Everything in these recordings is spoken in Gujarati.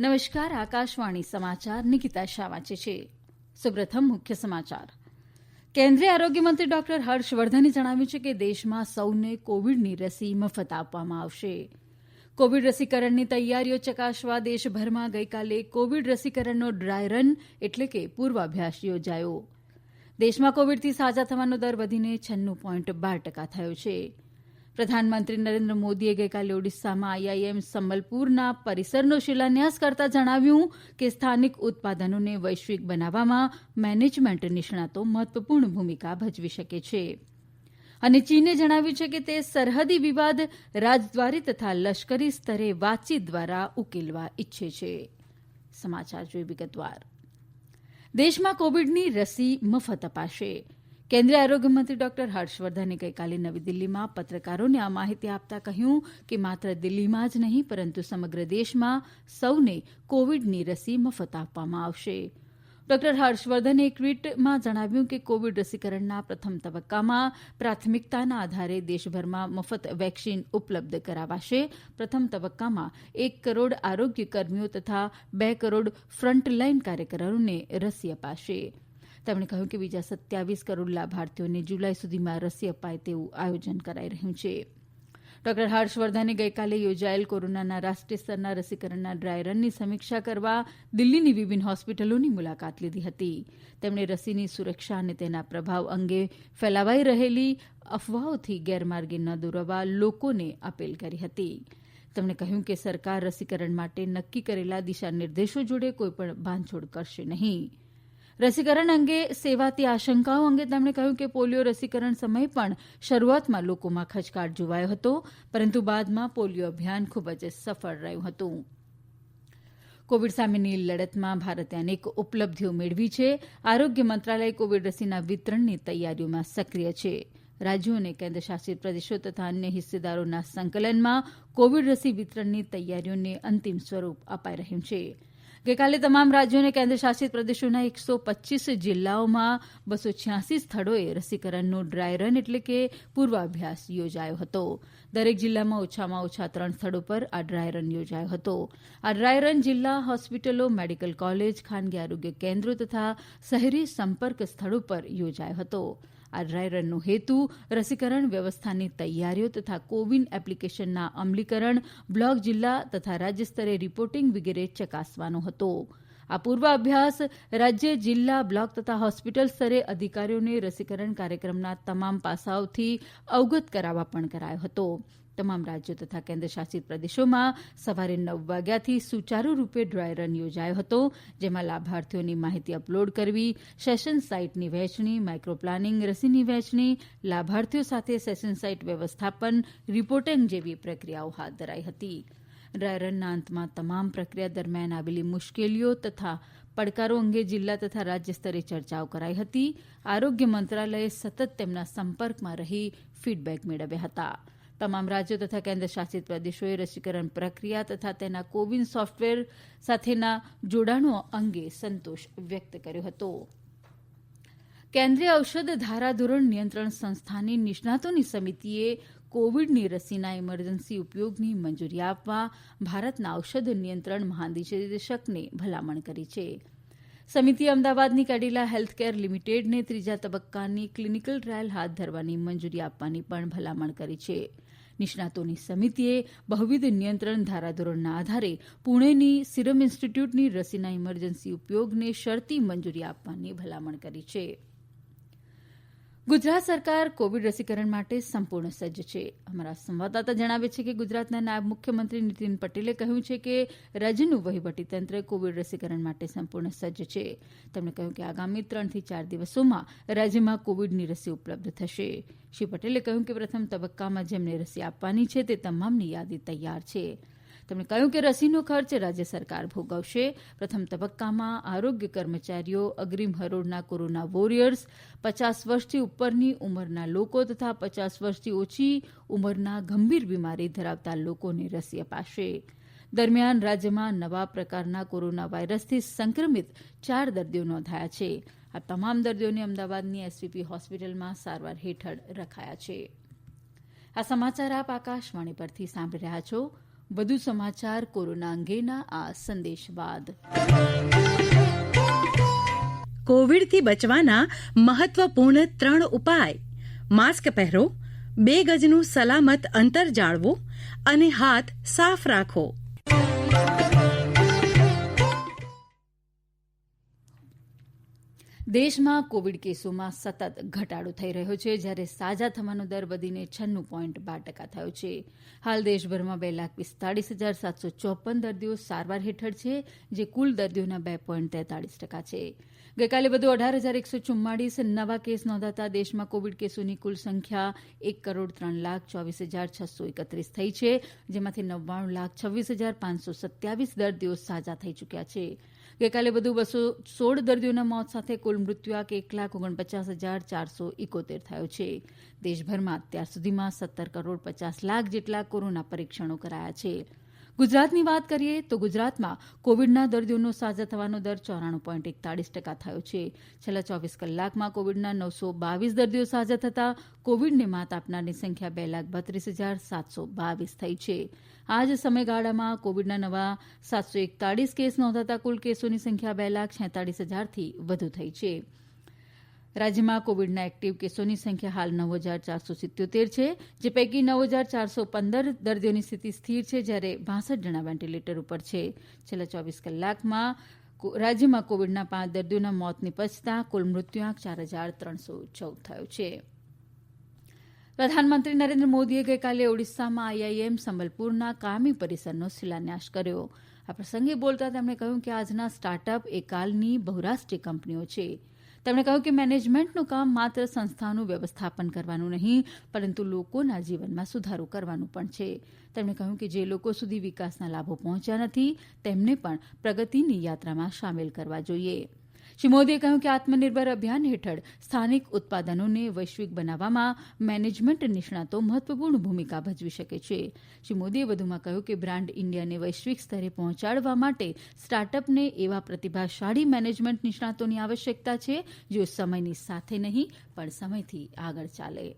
નમસ્કાર, આકાશવાણી સમાચાર, નિકિતા શાહ વાંચે છે. સુપ્રથમ મુખ્ય સમાચાર. કેન્દ્રીય આરોગ્ય મંત્રી ડોક્ટર હર્ષવર્ધને જણાવ્યું છે કે દેશમાં સૌને કોવિડની રસી મફત આપવામાં આવશે. કોવિડ રસીકરણની તૈયારીઓ ચકાસવા દેશભરમાં ગઈકાલે કોવિડ રસીકરણનો ડ્રાય રન એટલે કે પૂર્વાભ્યાસ યોજાયો. દેશમાં કોવિડથી સાજા થવાનો દર વધીને છન્નું પોઈન્ટ બાર ટકા થયો છે. પ્રધાનમંત્રી નરેન્દ્ર મોદીએ ગઈકાલે ઓડિશામાં આઈઆઈએમ સંબલપુરના પરિસરનો શિલાન્યાસ કરતા જણાવ્યું કે સ્થાનિક ઉત્પાદનોને વૈશ્વિક બનાવવામાં મેનેજમેન્ટ નિષ્ણાતો મહત્વપૂર્ણ ભૂમિકા ભજવી શકે છે. અને ચીને જણાવ્યું છે કે તે સરહદી વિવાદ રાજદ્વારી તથા લશ્કરી સ્તરે વાતચીત દ્વારા ઉકેલવા ઇચ્છે છે. સમાચાર જોઈ વિગતવાર. દેશમાં કોવિડની રસી મફત અપાશે. કેન્દ્રીય આરોગ્યમંત્રી ડોક્ટર હર્ષવર્ધને ગઈકાલે નવી દિલ્હીમાં પત્રકારોને આ માહિતી આપતા કહ્યું કે માત્ર દિલ્હીમાં જ નહીં, પરંતુ સમગ્ર દેશમાં સૌને કોવિડની રસી મફત આપવામાં આવશે. ડોક્ટર હર્ષવર્ધને એક ટ્વીટમાં જણાવ્યું કે કોવિડ રસીકરણના પ્રથમ તબક્કામાં પ્રાથમિકતાના આધારે દેશભરમાં મફત વેક્સિન ઉપલબ્ધ કરાવાશે. પ્રથમ તબક્કામાં એક કરોડ આરોગ્ય કર્મીઓ તથા બે કરોડ ફ્રન્ટલાઇન કાર્યકરોને રસી અપાશે. તેમણે કહ્યું કે બીજા સત્યાવીસ કરોડ લાભાર્થીઓને જુલાઈ સુધીમાં રસી અપાય તેવું આયોજન કરાઈ રહ્યું છે. ડોક્ટર હર્ષવર્ધને ગઈકાલે યોજાયેલ કોરોનાના રાષ્ટ્રીય સ્તરના રસીકરણના ડ્રાય સમીક્ષા કરવા દિલ્હીની વિભિન્ન હોસ્પિટલોની મુલાકાત લીધી હતી. તેમણે રસીની સુરક્ષા અને તેના પ્રભાવ અંગે ફેલાવાઈ રહેલી અફવાઓથી ગેરમાર્ગે ન દોરવા લોકોને અપીલ કરી હતી. તેમણે કહ્યું કે સરકાર રસીકરણ માટે નક્કી કરેલા દિશા નિર્દેશો જોડે કોઈપણ બાંધછોડ કરશે નહીં. રસીકરણ અંગે સેવાતી આશંકાઓ અંગે તેમણે કહ્યું કે પોલિયો રસીકરણ સમયે પણ શરૂઆતમાં લોકોમાં ખચકાટ જોવાયો હતો, પરંતુ બાદમાં પોલિયો અભિયાન ખૂબ જ સફળ રહ્યું હતું. કોવિડ સામેની લડતમાં ભારતે અનેક ઉપલબ્ધિઓ મેળવી છે. આરોગ્ય મંત્રાલય કોવિડ રસીના વિતરણની તૈયારીઓમાં સક્રિય છે. રાજ્યો અને કેન્દ્રશાસિત પ્રદેશો તથા અન્ય હિસ્સેદારોના સંકલનમાં કોવિડ રસી વિતરણની તૈયારીઓને અંતિમ સ્વરૂપ અપાઈ રહ્યું છે. ગઈકાલે તમામ રાજ્યો અને કેન્દ્રશાસિત પ્રદેશોના એકસો પચ્ચીસ જિલ્લાઓમાં બસો છ્યાસી સ્થળોએ રસીકરણનો ડ્રાય રન એટલે કે પૂર્વાભ્યાસ યોજાયો હતો. દરેક જિલ્લામાં ઓછામાં ઓછા ત્રણ સ્થળો પર આ ડ્રાય રન યોજાયો હતો. આ ડ્રાય રન જિલ્લા હોસ્પિટલો, મેડિકલ કોલેજ, ખાનગી આરોગ્ય કેન્દ્રો તથા શહેરી સંપર્ક સ્થળો પર યોજાયો હતો. આ ડ્રાય રનનો હેતુ રસીકરણ વ્યવસ્થાની તૈયારીઓ તથા કોવિન એપ્લિકેશનના અમલીકરણ, બ્લોક જિલ્લા તથા રાજ્ય સ્તરે રિપોર્ટિંગ વગેરે ચકાસવાનો હતો. આ પૂર્વાભ્યાસ રાજ્ય, જિલ્લા, બ્લોક તથા હોસ્પિટલ સ્તરે અધિકારીઓને રસીકરણ કાર્યક્રમના તમામ પાસાઓથી અવગત કરાવવા પણ કરાયો હતો. તમામ રાજ્યો તથા કેન્દ્રશાસિત પ્રદેશોમાં સવારે નવ વાગ્યાથી સુચારુ રૂપે ડ્રાય રન યોજાયો હતો, જેમાં લાભાર્થીઓની માહિતી અપલોડ કરવી, સેશન સાઇટની વહેંચણી, માઇક્રો પ્લાનિંગ રસીની વહેંચણી, લાભાર્થીઓ સાથે સેશન સાઇટ વ્યવસ્થાપન, રિપોર્ટિંગ જેવી પ્રક્રિયાઓ હાથ ધરાઈ હતી. ડ્રાય રનના અંતમાં તમામ પ્રક્રિયા દરમિયાન આવેલી મુશ્કેલીઓ તથા પડકારો અંગે જિલ્લા તથા રાજ્ય સ્તરે ચર્ચાઓ કરાઈ હતી. આરોગ્ય મંત્રાલયે સતત તેમના સંપર્કમાં રહી ફીડબેક મેળવ્યા હતા. તમામ રાજ્યો તથા કેન્દ્રશાસિત પ્રદેશોએ રસીકરણ પ્રક્રિયા તથા તેના કોવિન સોફટવેર સાથેના જોડાણો અંગે સંતોષ વ્યક્ત કર્યો હતો. કેન્દ્રીય ઔષધ ધારાધોરણ નિયંત્રણ સંસ્થાની નિષ્ણાતોની સમિતિએ કોવિડની રસીના ઇમરજન્સી ઉપયોગની મંજૂરી આપવા ભારતના ઔષધ નિયંત્રણ મહાનિદેશકને ભલામણ કરી છે. સમિતિએ અમદાવાદની કેડિલા હેલ્થકેર લિમિટેડને ત્રીજા તબક્કાની ક્લિનિકલ ટ્રાયલ હાથ ધરવાની મંજૂરી આપવાની પણ ભલામણ કરી છે. નિષ્ણાતોની સમિતિએ બહુવિધ નિયંત્રણ ધારાધોરણના આધારે પુણેની સિરમ ઇન્સ્ટિટ્યૂટની રસીના ઇમરજન્સી ઉપયોગને શરતી મંજૂરી આપવાની ભલામણ કરી છે. ગુજરાત સરકાર કોવિડ રસીકરણ માટે સંપૂર્ણ સજ્જ છે. અમારા સંવાદદાતા જણાવે છે કે ગુજરાતના નાયબ મુખ્યમંત્રી નીતિન પટેલે કહ્યું છે કે રાજ્યનું વહીવટીતંત્ર કોવિડ રસીકરણ માટે સંપૂર્ણ સજ્જ છે. તેમણે કહ્યું કે આગામી ત્રણથી ચાર દિવસોમાં રાજ્યમાં કોવિડની રસી ઉપલબ્ધ થશે. શ્રી પટેલે કહ્યું કે પ્રથમ તબક્કામાં જેમને રસી આપવાની છે તે તમામની યાદી તૈયાર છે. તેમણે કહ્યું કે રસીનો ખર્ચ રાજ્ય સરકાર ભોગવશે. પ્રથમ તબક્કામાં આરોગ્ય કર્મચારીઓ, અગ્રીમ હરોળના કોરોના વોરિયર્સ, પચાસ વર્ષથી ઉપરની ઉંમરના લોકો તથા પચાસ વર્ષથી ઓછી ઉંમરના ગંભીર બીમારી ધરાવતા લોકોને રસી અપાશે. દરમિયાન રાજ્યમાં નવા પ્રકારના કોરોના વાયરસથી સંક્રમિત ચાર દર્દીઓ નોંધાયા છે. આ તમામ દર્દીઓને અમદાવાદની એસવીપી હોસ્પિટલમાં સારવાર હેઠળ રખાયા છે. આ સમાચાર આપ આકાશવાણી પરથી સાંભળી રહ્યા છો. વધુ સમાચાર કોરોના અંગેના આ સંદેશ બાદ. કોવિડથી બચવાના મહત્વપૂર્ણ ત્રણ ઉપાય. માસ્ક પહેરો, બે ગજનું સલામત અંતર જાળવો અને હાથ સાફ રાખો. દેશમાં કોવિડ કેસોમાં સતત ઘટાડો થઈ રહ્યો છે, જ્યારે સાજા થવાનો દર વધીને છન્નું પોઈન્ટ બાર ટકા થયો છે. હાલ દેશભરમાં બે લાખ પિસ્તાળીસ હજાર સાતસો ચોપન દર્દીઓ સારવાર હેઠળ છે, જે કુલ દર્દીઓના બે પોઈન્ટ તેતાળીસ ટકા છે. ગઈકાલે વધુ અઢાર હજાર એકસો ચુમ્માળીસ નવા કેસ નોંધાતા દેશમાં કોવિડ કેસોની કુલ સંખ્યા એક કરોડ ત્રણ લાખ ચોવીસ હજાર છસો એકત્રીસ થઈ છે, જેમાંથી નવ્વાણું લાખ છવ્વીસ હજાર પાંચસો સત્યાવીસ દર્દીઓ સાજા થઈ ચૂક્યા છે. ગઈકાલે વધુ બસો સોળ દર્દીઓના મોત સાથે કુલ મૃત્યુઆંક એક લાખ ઓગણપચાસ હજાર ચારસો ઇકોતેર થયો છે. દેશભરમાં અત્યાર સુધીમાં સત્તર કરોડ પચાસ લાખ જેટલા કોરોના પરીક્ષણો કરાયા છે. ગુજરાતની વાત કરીએ તો ગુજરાતમાં કોવિડના દર્દીઓનો સાજા થવાનો દર ચોરાણું પોઈન્ટ એકતાળીસ ટકા થયો છે. છેલ્લા ચોવીસ કલાકમાં કોવિડના નવસો બાવીસ દર્દીઓ સાજા થતાં કોવિડને માત આપનારની સંખ્યા બે લાખ બત્રીસ હજાર સાતસો બાવીસ થઈ છે. આ જ સમયગાળામાં કોવિડના નવા સાતસો એકતાળીસ કેસ નોંધાતા કુલ કેસોની સંખ્યા બે લાખ છેતાળીસ હજારથી વધુ થઈ છે. રાજ્યમાં કોવિડના એક્ટીવ કેસોની સંખ્યા હાલ નવ હજાર ચારસો સિત્યોતેર છે, જે પૈકી નવ હજાર ચારસો પંદર દર્દીઓની સ્થિતિ સ્થિર છે જ્યારે બાસઠ જણા વેન્ટીલેટર ઉપર છે. છેલ્લા ચોવીસ કલાકમાં રાજ્યમાં કોવિડના પાંચ દર્દીઓના મોત નીપજતા કુલ મૃત્યુઆંક ચાર હજાર ત્રણસો ચૌદ થયો છે. પ્રધાનમંત્રી નરેન્દ્ર મોદીએ ગઈકાલે ઓડિશામાં આઈઆઈએમ સંબલપુરના કામી પરિસરનો શિલાન્યાસ કર્યો. આ પ્રસંગે બોલતા તેમણે કહ્યું કે આજના સ્ટાર્ટઅપ એ કાલની બહુરાષ્ટ્રીય કંપનીઓ છે. તેમણે કહ્યું કે મેનેજમેન્ટનું કામ માત્ર સંસ્થાનું વ્યવસ્થાપન કરવાનું નહીં, પરંતુ લોકોના જીવનમાં સુધારો કરવાનું પણ છે. તેમણે કહ્યું કે જે લોકો સુધી વિકાસના લાભો પહોંચ્યા નથી, તેમને પણ પ્રગતિની યાત્રામાં સામેલ કરવા જોઈએ. શ્રી મોદીએ કહ્યું કે આત્મનિર્ભર અભિયાન હેઠળ સ્થાનિક ઉત્પાદનોને વૈશ્વિક બનાવવામાં મેનેજમેન્ટ નિષ્ણાતો મહત્વપૂર્ણ ભૂમિકા ભજવી શકે છે. શ્રી મોદીએ વધુમાં કહ્યું કે બ્રાન્ડ ઇન્ડિયાને વૈશ્વિક સ્તરે પહોંચાડવા માટે સ્ટાર્ટઅપને એવા પ્રતિભાશાળી મેનેજમેન્ટ નિષ્ણાતોની આવશ્યકતા છે, જેઓ સમયની સાથે નહીં, પણ સમયથી આગળ ચાલે.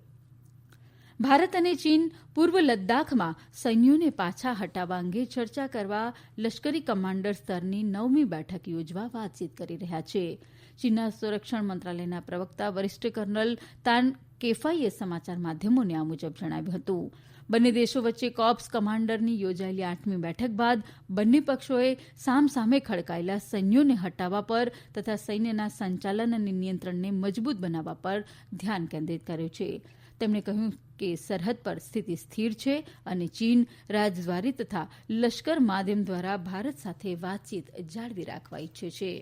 ભારત અને ચીન પૂર્વ લદ્દાખમાં સૈન્યોને પાછા હટાવવા અંગે ચર્ચા કરવા લશ્કરી કમાન્ડર સ્તરની નવમી બેઠક યોજવા વાતચીત કરી રહ્યા છે. ચીનના સંરક્ષણ મંત્રાલયના પ્રવક્તા વરિષ્ઠ કર્નલ તાન કેફાઈએ સમાચાર માધ્યમોને આ મુજબ જણાવ્યું હતું. બંને દેશો વચ્ચે કોપ્સ કમાન્ડરની યોજાયેલી આઠમી બેઠક બાદ બંને પક્ષોએ સામસામે ખડકાયેલા સૈન્યોને હટાવવા પર તથા સૈન્યના સંચાલન અને નિયંત્રણને મજબૂત બનાવવા પર ધ્યાન કેન્દ્રિત કર્યું છે. તેમણે કહ્યું કે સરહદ પર સ્થિતિ સ્થિર છે અને ચીન રાજદ્વારી તથા લશ્કર માધ્યમ દ્વારા ભારત સાથે વાતચીત જાળવી રાખવા ઇચ્છે છે.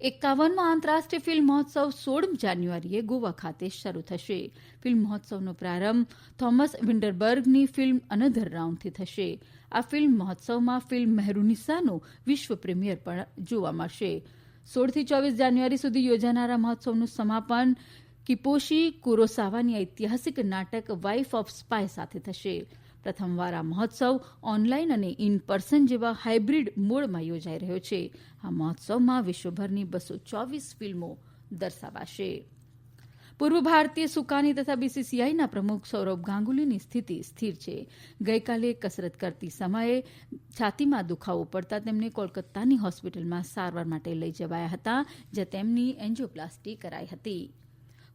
એકાવનમો આંતરરાષ્ટ્રીય ફિલ્મ મહોત્સવ સોળ જાન્યુઆરીએ ગોવા ખાતે શરૂ થશે. ફિલ્મ મહોત્સવનો પ્રારંભ થોમસ વિન્ડરબર્ગની ફિલ્મ અનધર રાઉન્ડથી થશે. આ ફિલ્મ મહોત્સવમાં ફિલ્મ મહેરુનિસાનો વિશ્વ પ્રીમિયર પણ જોવા મળશે. સોળથી ચોવીસ જાન્યુઆરી સુધી યોજાનારા મહોત્સવનું સમાપન કિપોશી કુરોસાવાની ઐતિહાસિક નાટક વાઇફ ઓફ સ્પાય સાથે થશે. પ્રથમવાર આ મહોત્સવ ઓનલાઇન અને ઇન પર્સન જેવા હાઇબ્રિડ મોડમાં યોજાઈ રહ્યો છે. આ મહોત્સવમાં વિશ્વભરની બસો ચોવીસ ફિલ્મો દર્શાવાશે. પૂર્વ ભારતીય સુકાની તથા બીસીસીઆઈના પ્રમુખ સૌરવ ગાંગુલીની સ્થિતિ સ્થિર છે. ગઈકાલે કસરત કરતી સમયે છાતીમાં દુખાવો પડતા તેમને કોલકાતાની હોસ્પિટલમાં સારવાર માટે લઈ જવાયા હતા, જ્યાં તેમની એન્જિયોપ્લાસ્ટી કરાઈ હતી.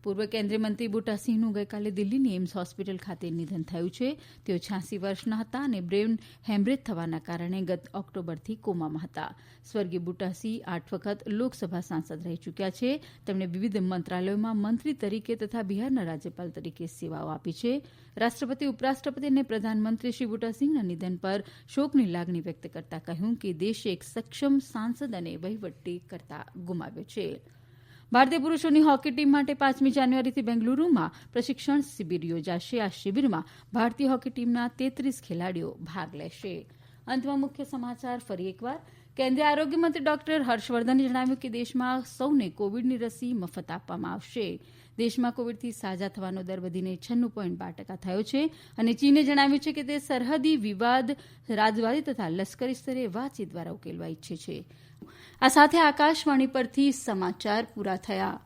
પૂર્વ કેન્દ્રીય મંત્રી બુટાસિંહનું ગઈકાલે દિલ્હીની એમ્સ હોસ્પિટલ ખાતે નિધન થયું છે. તેઓ છ્યાસી વર્ષના હતા અને બ્રેન હેમરેજ થવાના કારણે ગત ઓક્ટોબરથી કોમામાં હતા. સ્વર્ગીય બુટાસિંહ આઠ વખત લોકસભા સાંસદ રહી ચૂક્યા છે. તેમણે વિવિધ મંત્રાલયોમાં મંત્રી તરીકે તથા બિહારના રાજ્યપાલ તરીકે સેવાઓ આપી છે. રાષ્ટ્રપતિ, ઉપરાષ્ટ્રપતિ અને પ્રધાનમંત્રી શ્રી બુટાસિંહના નિધન પર શોકની લાગણી વ્યક્ત કરતા કહ્યું કે દેશે એક સક્ષમ સાંસદ અને વહીવટી કરતા ગુમાવ્યો છે. ભારતીય પુરૂષોની હોકી ટીમ માટે પાંચમી જાન્યુઆરીથી બેંગલુરૂમાં પ્રશિક્ષણ શિબિર યોજાશે. આ શિબિરમાં ભારતીય હોકી ટીમના તેત્રીસ ખેલાડીઓ ભાગ લેશે. અંતમાં મુખ્ય સમાચાર ફરી એકવાર. કેન્દ્રીય આરોગ્ય મંત્રી ડોક્ટર હર્ષવર્ધને જણાવ્યું કે દેશમાં સૌને કોવિડની રસી મફત આપવામાં આવશે. દેશમાં કોવિડથી સાજા થવાનો દર વધીને છન્નું પોઈન્ટ બાર ટકા થયો છે અને ચીને જણાવ્યું છે કે તે સરહદી વિવાદ રાજદ્વારી તથા લશ્કરી સ્તરે વાતચીત દ્વારા ઉકેલવા ઇચ્છે છે. આ સાથે આકાશવાણી પરથી સમાચાર પૂરા થયા.